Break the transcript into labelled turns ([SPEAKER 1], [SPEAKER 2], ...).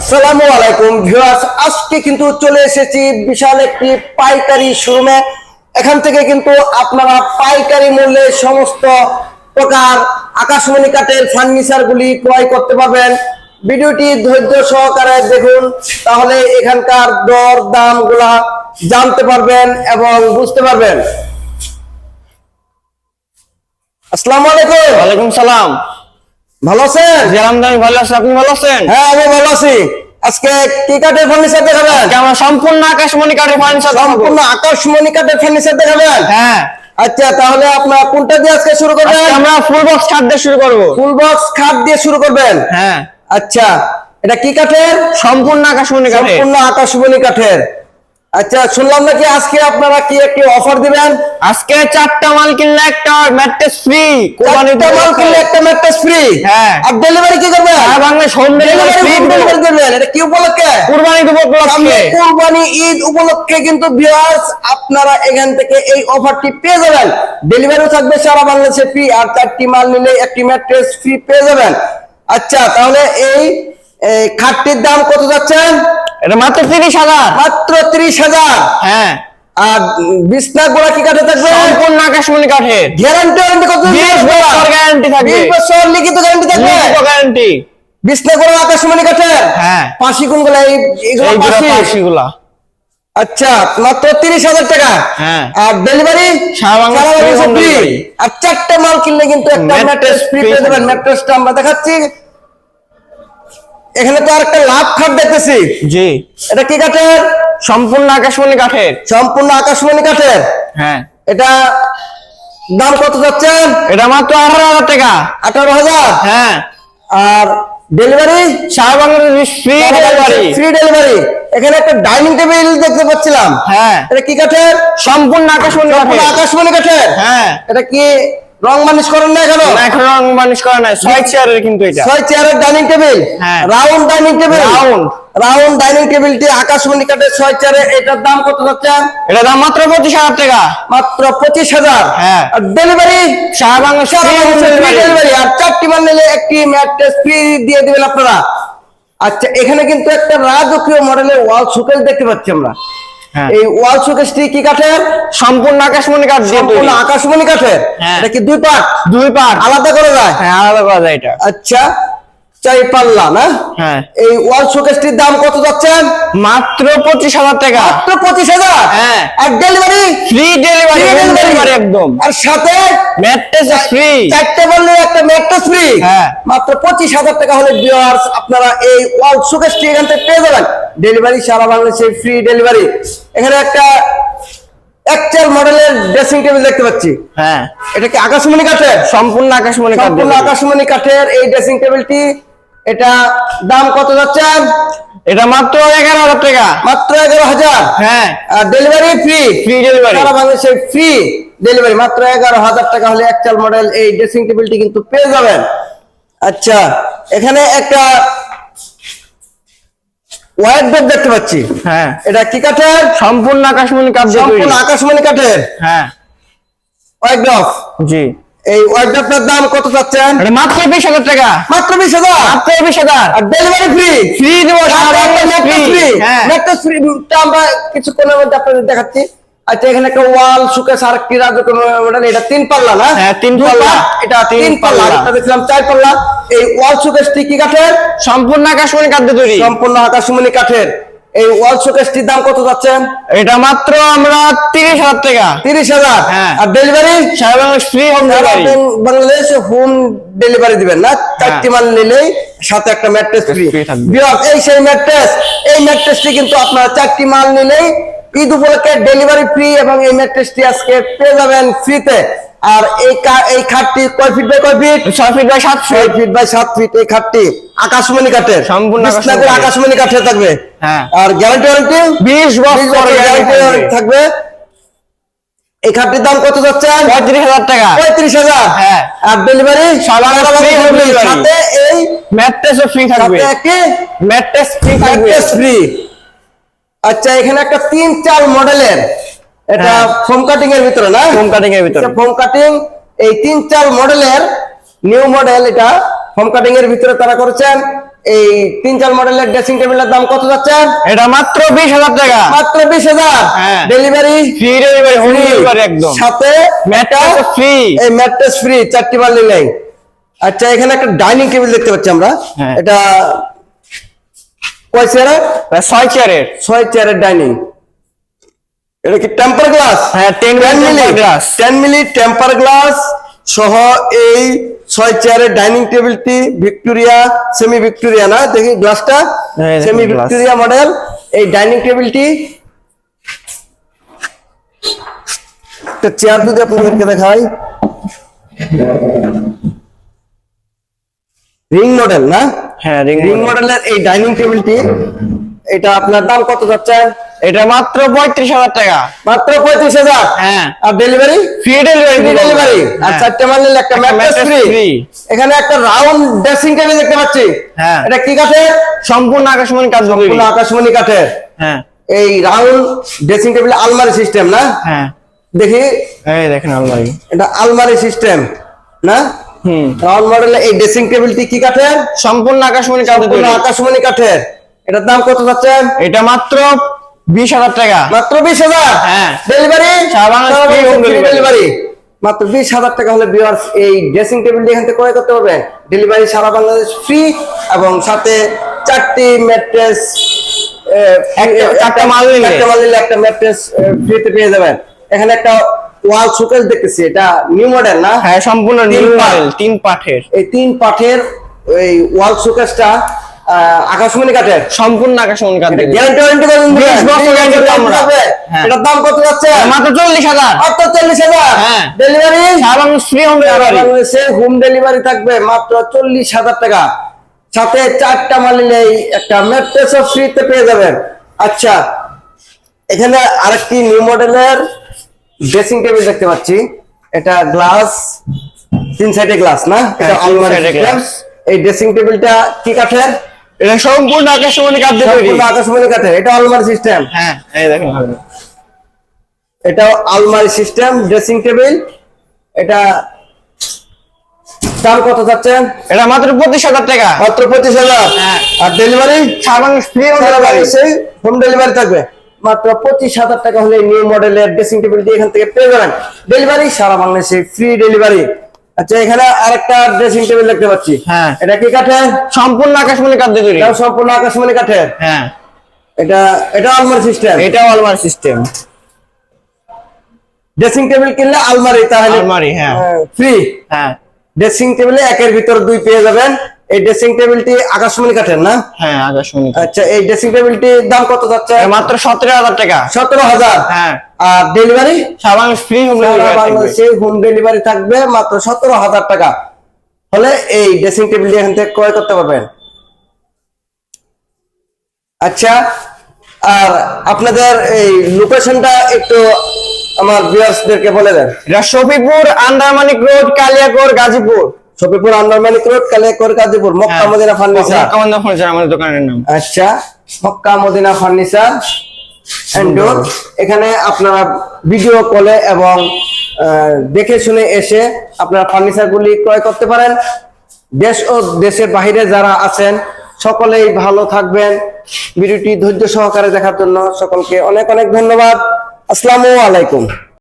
[SPEAKER 1] আসসালামু আলাইকুম ভিউয়ার্স, আজকে কিন্তু চলে এসেছি বিশাল একটি পাইকারি শোরুমে। এখান থেকে কিন্তু আপনারা পাইকারি মূল্যে সমস্ত প্রকার আকাশমণি কাঠের ফার্নিচার গুলি ক্রয় করতে পারবেন। ভিডিওটি ধৈর্য সহকারে দেখুন, তাহলে এখানকার দর দামগুলা জানতে পারবেন এবং বুঝতে পারবেন। আসসালামু আলাইকুম।
[SPEAKER 2] ওয়ালাইকুম সালাম।
[SPEAKER 1] ভালো আছেন?
[SPEAKER 2] জি ভালো আছি। আপনি ভালো আছেন?
[SPEAKER 1] হ্যাঁ আমি ভালো আছি। আজকে কি কাঠের ফার্নিচার দেখাবেন?
[SPEAKER 2] আমরা সম্পূর্ণ আকাশমণি কাঠের ফার্নিচার
[SPEAKER 1] সম্পূর্ণ আকাশমণি কাঠের ফার্নিচার দেখাবেন?
[SPEAKER 2] হ্যাঁ।
[SPEAKER 1] আচ্ছা তাহলে আপনার কোনটা দিয়ে আজকে শুরু করবেন?
[SPEAKER 2] আমরা ফুল বক্স খাট দিয়ে শুরু করব।
[SPEAKER 1] ফুল বক্স খাট দিয়ে শুরু করবেন?
[SPEAKER 2] হ্যাঁ।
[SPEAKER 1] আচ্ছা এটা কি কাঠের?
[SPEAKER 2] সম্পূর্ণ আকাশমণি কাঠের।
[SPEAKER 1] সম্পূর্ণ আকাশমণি কাঠের। আচ্ছা শুনলাম নাকি আজকে আপনারা কি একটি অফার দিবেন?
[SPEAKER 2] আজকে চারটা মাল কিনলে একটা ম্যাট্রেস ফ্রি
[SPEAKER 1] চারটা মাল কিনলে একটা ম্যাট্রেস ফ্রি
[SPEAKER 2] হ্যাঁ।
[SPEAKER 1] আর ডেলিভারি কি করবেন?
[SPEAKER 2] আর Bangla home delivery free
[SPEAKER 1] delivery করবেন। এটা কি উপলক্ষে?
[SPEAKER 2] কুরবানি উপলক্ষে
[SPEAKER 1] কুরবানি ঈদ উপলক্ষে কিন্তু ভিউয়ার্স আপনারা এখান থেকে এই অফারটি পেয়ে যাবেন। ডেলিভারিও থাকবে সারা বাংলাদেশে ফ্রি আর চারটি মাল নিলে একটি ম্যাট্রেস ফ্রি পেয়ে যাবেন। আচ্ছা তাহলে এই এই খাটটির দাম কত যাচ্ছেন?
[SPEAKER 2] এটা মাত্র তিরিশ হাজার।
[SPEAKER 1] মাত্র ত্রিশ হাজার।
[SPEAKER 2] হ্যাঁ।
[SPEAKER 1] আর বিছনা গোড়া কি কাঠে থাকবে?
[SPEAKER 2] সম্পূর্ণ আকাশমণি কাঠের
[SPEAKER 1] গ্যারান্টি ওয়ারেন্টি কত
[SPEAKER 2] বিশ বছর গ্যারান্টি থাকবে।
[SPEAKER 1] বিশ বছর লিখিত গ্যারান্টি থাকবে?
[SPEAKER 2] গ্যারান্টি
[SPEAKER 1] বিছনা গোড়া আকাশমণি কাঠের
[SPEAKER 2] হ্যাঁ।
[SPEAKER 1] পাশি কোনগুলো? এই এগুলো
[SPEAKER 2] পাশিগুলা।
[SPEAKER 1] আচ্ছা মাত্র তিরিশ হাজার টাকা।
[SPEAKER 2] হ্যাঁ।
[SPEAKER 1] আর ডেলিভারি
[SPEAKER 2] সারা বাংলাদেশ
[SPEAKER 1] ফ্রি আর চারটে মাল কিনলে কিন্তু একটা ম্যাট্রেস ফ্রি পেয়ে
[SPEAKER 2] থাকবে।
[SPEAKER 1] ম্যাট্রেসটা আমরা দেখাচ্ছি। এখানে তো আর একটা লাভ খাট দেখতেছি।
[SPEAKER 2] জি।
[SPEAKER 1] এটা কি কাঠের?
[SPEAKER 2] সম্পূর্ণ আকাশমণি কাঠের।
[SPEAKER 1] সম্পূর্ণ আকাশমণি কাঠের?
[SPEAKER 2] হ্যাঁ।
[SPEAKER 1] এটা দাম কত যাচ্ছেন
[SPEAKER 2] এটা মাত্র আঠারো হাজার টাকা।
[SPEAKER 1] আঠারো হাজার?
[SPEAKER 2] হ্যাঁ।
[SPEAKER 1] আর ডেলিভারি?
[SPEAKER 2] সারা Bangladesh free delivery
[SPEAKER 1] free delivery এখানে একটা ডাইনিং টেবিল দেখতে পাচ্ছিলাম।
[SPEAKER 2] হ্যাঁ।
[SPEAKER 1] এটা কি কাঠের?
[SPEAKER 2] সম্পূর্ণ আকাশমণি কাঠের।
[SPEAKER 1] আকাশমণি কাঠের?
[SPEAKER 2] হ্যাঁ।
[SPEAKER 1] এটা কি রং মানিশ করেন না
[SPEAKER 2] এখনও? এখন রং করা নাই। ছয় চেয়ারের কিন্তু এটা।
[SPEAKER 1] ছয় চেয়ারের ডাইনিং টেবিল
[SPEAKER 2] হ্যাঁ।
[SPEAKER 1] Round dining table
[SPEAKER 2] Round।
[SPEAKER 1] Round dining টেবিলটি আকাশমণি কাঠের ছয় চেয়ারের এটার দাম কত
[SPEAKER 2] দাম মাত্র পঁচিশ হাজার টাকা।
[SPEAKER 1] মাত্র পঁচিশ হাজার?
[SPEAKER 2] হ্যাঁ।
[SPEAKER 1] ডেলিভারি
[SPEAKER 2] সারা বাংলাদেশ।
[SPEAKER 1] ডেলিভারি আর চারটি নিলে একটি ম্যাট্রেস ফ্রি দিয়ে দিবেন আপনারা। আচ্ছা এখানে কিন্তু একটা রাজকীয় মডেলের ওয়াল শোকেস দেখতে পাচ্ছি আমরা। এই ওয়াল শোকেসটি কি কাঠের?
[SPEAKER 2] সম্পূর্ণ আকাশমণি কাঠ
[SPEAKER 1] সম্পূর্ণ আকাশমণি কাঠের?
[SPEAKER 2] হ্যাঁ।
[SPEAKER 1] এটা কি দুই পার্ট
[SPEAKER 2] দুই পাট।
[SPEAKER 1] আলাদা করা যায়?
[SPEAKER 2] হ্যাঁ আলাদা করা যায় এটা।
[SPEAKER 1] আচ্ছা। চাই পাল্লা না?
[SPEAKER 2] হ্যাঁ।
[SPEAKER 1] এই ওয়াল শোকেসটির দাম কত যাচ্ছেন
[SPEAKER 2] মাত্র পঁচিশ হাজার টাকা।
[SPEAKER 1] মাত্র পঁচিশ হাজার?
[SPEAKER 2] হ্যাঁ।
[SPEAKER 1] ডেলিভারি
[SPEAKER 2] ফ্রি ডেলিভারি ডেলিভারি একদম।
[SPEAKER 1] আর সাথে
[SPEAKER 2] ম্যাট্রেস ফ্রি
[SPEAKER 1] চারটে বললে একটা ম্যাট্রেস ফ্রি
[SPEAKER 2] হ্যাঁ।
[SPEAKER 1] মাত্র পঁচিশ হাজার টাকা হলে ভিউয়ার্স আপনারা এই ওয়াল শোকেসটি এখান থেকে পেয়ে যাবেন। ডেলিভারি সারা বাংলাদেশে ফ্রি ডেলিভারি এখানে একটা একচাল মডেলের ড্রেসিং টেবিল দেখতে পাচ্ছি।
[SPEAKER 2] হ্যাঁ।
[SPEAKER 1] এটা কি আকাশমণি কাঠের?
[SPEAKER 2] সম্পূর্ণ আকাশমণি
[SPEAKER 1] সম্পূর্ণ আকাশমণি কাঠের এই ড্রেসিং টেবিলটি এটা দাম কত যাচ্ছেন
[SPEAKER 2] এটা মাত্র এগারো হাজার টাকা।
[SPEAKER 1] মাত্র এগারো হাজার?
[SPEAKER 2] হ্যাঁ।
[SPEAKER 1] আর ডেলিভারি ফ্রি
[SPEAKER 2] ফ্রি ডেলিভারি
[SPEAKER 1] সারা বাংলাদেশে ফ্রি ডেলিভারি মাত্র এগারো হাজার টাকা হলে একচাল মডেল এই ড্রেসিং টেবিলটি কিন্তু পেয়ে যাবেন। আচ্ছা এখানে একটা হোয়াইট বেড দেখতে পাচ্ছি।
[SPEAKER 2] হ্যাঁ।
[SPEAKER 1] এটা কি কাঠের?
[SPEAKER 2] সম্পূর্ণ আকাশমণি কাঠ
[SPEAKER 1] সম্পূর্ণ আকাশমণি কাঠের।
[SPEAKER 2] হ্যাঁ।
[SPEAKER 1] হোয়াইট ড্রপ
[SPEAKER 2] জি।
[SPEAKER 1] এই হোয়াইট দাম কত চাচ্ছেন?
[SPEAKER 2] মাত্র বিশ হাজার টাকা।
[SPEAKER 1] মাত্র বিশ হাজার?
[SPEAKER 2] মাত্র বিশ হাজার।
[SPEAKER 1] আর ডেলিভারি ফ্রি
[SPEAKER 2] ফ্রি দেবো ফ্রি
[SPEAKER 1] ফ্রি ফ্রি আমরা কিছুক্ষণের মধ্যে আপনাদের দেখাচ্ছি। আচ্ছা এখানে একটা ওয়াল সুকেস আর কি এটা তিন পাল্লা না?
[SPEAKER 2] হ্যাঁ, তিন পাল্লা।
[SPEAKER 1] এটা তিন পাল্লা।
[SPEAKER 2] পাল্লা।
[SPEAKER 1] এটা দেখলাম চার পাল্লা। এই ওয়াল কি কাঠের?
[SPEAKER 2] সম্পূর্ণ আকাশমণি তৈরি।
[SPEAKER 1] সম্পূর্ণ আকাশমণি কাঠের। এই ওয়াল সুকেসটির দাম কত যাচ্ছেন
[SPEAKER 2] এটা মাত্র আমরা তিরিশ হাজার টাকা।
[SPEAKER 1] তিরিশ হাজার?
[SPEAKER 2] হ্যাঁ।
[SPEAKER 1] আর ডেলিভারি
[SPEAKER 2] সারা free home delivery
[SPEAKER 1] Bangladesh home delivery দিবেন না? চারটি মাল নিলেই সাথে একটা ম্যাট্রেস ফ্রি এই সেই ম্যাট্রেস এই ম্যাট্রেসটি কিন্তু আপনারা চারটি মাল নিলেই ঈদ উপলক্ষে ডেলিভারি ফ্রি এবং এই ম্যাট্রেসটি আজকে পেয়ে যাবেন ফ্রিতে আর এই এই খাটটি কয় ফিট বাই কয় ফিট
[SPEAKER 2] ছয় ফিট বাই সাত
[SPEAKER 1] ছয়
[SPEAKER 2] ফিট
[SPEAKER 1] ফিট বাই সাত ফিট এই খাটটি আকাশমণি কাঠের।
[SPEAKER 2] সম্পূর্ণ আকাশমণি। কাঠের
[SPEAKER 1] থাকবে।
[SPEAKER 2] হ্যাঁ।
[SPEAKER 1] আর গ্যারান্টি ওয়ারেন্টি
[SPEAKER 2] বিশ বছর
[SPEAKER 1] গ্যারান্টি থাকবে। এই খাটটির দাম কত যাচ্ছে?
[SPEAKER 2] পঁয়ত্রিশ হাজার টাকা।
[SPEAKER 1] পঁয়ত্রিশ হাজার।
[SPEAKER 2] হ্যাঁ।
[SPEAKER 1] আর ডেলিভারি
[SPEAKER 2] delivery।
[SPEAKER 1] সাথে এই
[SPEAKER 2] ম্যাট্রেসও ফ্রি থাকবে।
[SPEAKER 1] একটি
[SPEAKER 2] ম্যাট্রেস ফ্রি থাকবে।
[SPEAKER 1] ফ্রি আচ্ছা এখানে একটা তিন চার মডেলের এটা
[SPEAKER 2] হ্যাঁ।
[SPEAKER 1] ফোম কাটিং এর ভিতরে না?
[SPEAKER 2] হোম কাটিং এর ভিতরে।
[SPEAKER 1] ফোম কাটিং এই তিন চার মডেলের নিউ মডেল এটা ফোম কাটিং এর ভিতরে তারা করেছেন। এই তিন চার মডেলের ড্রেসিং টেবিলের দাম কত যাচ্ছে?
[SPEAKER 2] এটা মাত্র বিশ হাজার টাকা।
[SPEAKER 1] মাত্র বিশ হাজার। ডেলিভারি
[SPEAKER 2] ফ্রি ডেলিভারি একদম।
[SPEAKER 1] সাথে
[SPEAKER 2] ম্যাট্রেস ফ্রি
[SPEAKER 1] এই ম্যাট্রেস ফ্রি চারটি বার্লি নেই। আচ্ছা এখানে একটা ডাইনিং টেবিল দেখতে পাচ্ছি আমরা।
[SPEAKER 2] হ্যাঁ।
[SPEAKER 1] এটা কয় চেয়ারের
[SPEAKER 2] ছয় চেয়ারের
[SPEAKER 1] ছয় চেয়ারের ডাইনিং এটা কি টেম্পার গ্লাস
[SPEAKER 2] হ্যাঁ ten
[SPEAKER 1] milli
[SPEAKER 2] glass
[SPEAKER 1] ten milli temper glass সহ এই ছয় চেয়ারের ডাইনিং টেবিলটি ভিক্টোরিয়া সেমি ভিক্টোরিয়া না? দেখি গ্লাসটা সেমি ভিক্টোরিয়া মডেল এই ডাইনিং টেবিলটি একটা চেয়ার যদি আপনাদেরকে দেখাই। রিং মডেল না?
[SPEAKER 2] হ্যাঁ রিং
[SPEAKER 1] রিং মডেলের এই ডাইনিং টেবিলটি এটা আপনার দাম কত যাচ্ছে?
[SPEAKER 2] এটা মাত্র পঁয়ত্রিশ হাজার টাকা।
[SPEAKER 1] মাত্র পঁয়ত্রিশ হাজার?
[SPEAKER 2] হ্যাঁ।
[SPEAKER 1] আর delivery
[SPEAKER 2] free delivery
[SPEAKER 1] free delivery আর চারটে মারলে একটা ম্যাট্রেস ফ্রি এখানে একটা রাউন্ড ড্রেসিং টেবিল দেখতে পাচ্ছি।
[SPEAKER 2] হ্যাঁ।
[SPEAKER 1] এটা কি কাঠের?
[SPEAKER 2] সম্পূর্ণ আকাশমণি কাজ তৈরি।
[SPEAKER 1] কোনো আকাশমণি কাঠের।
[SPEAKER 2] হ্যাঁ।
[SPEAKER 1] এই রাউন্ড ড্রেসিং টেবিল আলমারি সিস্টেম না?
[SPEAKER 2] হ্যাঁ।
[SPEAKER 1] দেখি।
[SPEAKER 2] এই দেখেন আলমারি।
[SPEAKER 1] এটা আলমারি সিস্টেম না?
[SPEAKER 2] হুম।
[SPEAKER 1] রাউন্ড মডেলের এই ড্রেসিং টেবিলটি কি কাঠের?
[SPEAKER 2] সম্পূর্ণ আকাশমণি কাজ
[SPEAKER 1] কোনো আকাশমণি কাঠের। এটার দাম কত যাচ্ছে?
[SPEAKER 2] এটা মাত্র বিশ হাজার টাকা।
[SPEAKER 1] মাত্র বিশ হাজার?
[SPEAKER 2] হ্যাঁ।
[SPEAKER 1] Delivery
[SPEAKER 2] delivery।
[SPEAKER 1] ডেলিভারি মাত্র বিশ হাজার টাকা হলে ভিউয়ার্স এই ড্রেসিং টেবিল এখান থেকে ক্রয় করতে পারবেন ডেলিভারি সারা বাংলাদেশ ফ্রি এবং সাথে চারটি ম্যাট্রেস
[SPEAKER 2] চারটা মাল নিলে।
[SPEAKER 1] একটা মাল নিলে একটা ম্যাট্রেস ফ্রিতে পেয়ে যাবেন। এখানে একটা ওয়াল শোকেস দেখতেছি। এটা নিউ মডেল না?
[SPEAKER 2] হ্যাঁ সম্পূর্ণ নিউ। মডেল তিন পাঠের
[SPEAKER 1] এই তিন পাঠের এই ওয়াল শোকেসটা আকাশমণি কাঠের
[SPEAKER 2] সম্পূর্ণ আকাশমণি কাজ তৈরি
[SPEAKER 1] গ্যারান্টি ওয়ারেন্টি কত দিন
[SPEAKER 2] বিশ বছর guarantee আমরা। হ্যাঁ।
[SPEAKER 1] এটার দাম কত যাচ্ছে?
[SPEAKER 2] মাত্র চল্লিশ হাজার।
[SPEAKER 1] মাত্র চল্লিশ হাজার।
[SPEAKER 2] হ্যাঁ।
[SPEAKER 1] ডেলিভারি
[SPEAKER 2] সারা free home delivery
[SPEAKER 1] home delivery থাকবে মাত্র চল্লিশ হাজার টাকা। সাথে চারটা মাল নিলেই একটা ম্যাট্রেসও ফ্রিতে পেয়ে যাবেন। আচ্ছা এখানে আরেকটি নিউ মডেলের ড্রেসিং টেবিল দেখতে পাচ্ছি। এটা গ্লাস তিন সাইডে গ্লাস না? এটা
[SPEAKER 2] হ্যাঁ,
[SPEAKER 1] আলমারি system।
[SPEAKER 2] glass।
[SPEAKER 1] এই ড্রেসিং টেবিলটা কি কাঠের?
[SPEAKER 2] এটা সম্পূর্ণ আকাশমণি কাজ তৈরি।
[SPEAKER 1] সম্পূর্ণ আকাশমণি কাঠের এটা আলমারি সিস্টেম
[SPEAKER 2] হ্যাঁ এই দেখেন।
[SPEAKER 1] এটা আলমারি সিস্টেম ড্রেসিং টেবিল এটা দাম কত যাচ্ছে?
[SPEAKER 2] এটা মাত্র পঁচিশ হাজার টাকা।
[SPEAKER 1] মাত্র পঁচিশ হাজার।
[SPEAKER 2] হ্যাঁ।
[SPEAKER 1] আর ডেলিভারি
[SPEAKER 2] সারা free home delivery
[SPEAKER 1] home delivery থাকবে। মাত্র পঁচিশ হাজার টাকা হলে নিউ মডেলের ড্রেসিং টেবিল দিয়ে এখান থেকে পেয়ে যাবেন। ডেলিভারি সারা বাংলাদেশে ফ্রি ডেলিভারি আচ্ছা এখানে আরেকটা ড্রেসিং টেবিল দেখতে পাচ্ছি।
[SPEAKER 2] হ্যাঁ।
[SPEAKER 1] এটা কি কাঠের?
[SPEAKER 2] সম্পূর্ণ আকাশমণি কাজ তৈরি।
[SPEAKER 1] এটাও সম্পূর্ণ আকাশমণি কাঠের?
[SPEAKER 2] হ্যাঁ।
[SPEAKER 1] এটা এটা আলমারি সিস্টেম
[SPEAKER 2] এটাও আলমারি সিস্টেম
[SPEAKER 1] ড্রেসিং টেবিল কিনলে আলমারি তাহলে
[SPEAKER 2] আলমারি, হ্যাঁ।
[SPEAKER 1] ফ্রি
[SPEAKER 2] হ্যাঁ।
[SPEAKER 1] ড্রেসিং টেবিলে একের ভিতর দুই পেয়ে যাবেন। এই ড্রেসিং টেবিলটি আকাশমণি কাঠের না?
[SPEAKER 2] হ্যাঁ আকাশমণি।
[SPEAKER 1] আচ্ছা এই ড্রেসিং টেবিলটির দাম কত যাচ্ছে?
[SPEAKER 2] মাত্র সতেরো হাজার টাকা।
[SPEAKER 1] সতেরো হাজার?
[SPEAKER 2] হ্যাঁ।
[SPEAKER 1] আর delivery
[SPEAKER 2] Bangladesh free home delivery
[SPEAKER 1] বাংলাদেশে হোম ডেলিভারি থাকবে মাত্র সতেরো হাজার টাকা। হলে এই ড্রেসিং টেবিলটি এখান থেকে ক্রয় করতে পারবেন। আচ্ছা আর আপনাদের এই লোকেশনটা একটু আমার ভিউয়ার্সদেরকে বলে দেন।
[SPEAKER 2] এটা Shafipur Andarmanik road Kaliakair Gazipur.
[SPEAKER 1] Shafipur Andarmanik road Kaliakair Gazipur Mecca Medina furniture.
[SPEAKER 2] কামান্দা furniture আমাদের দোকানের নাম।
[SPEAKER 1] আচ্ছা মক্কা মদিনা ফার্নিচার এন্ড এখানে আপনারা ভিডিও কলে এবং দেখে শুনে এসে আপনারা ফার্নিচার গুলি ক্রয় করতে পারেন। দেশ ও দেশের বাইরে যারা আছেন সকলেই ভালো থাকবেন। ভিডিওটি ধৈর্য সহকারে দেখার জন্য সকলকে অনেক অনেক ধন্যবাদ। আসসালামু আলাইকুম।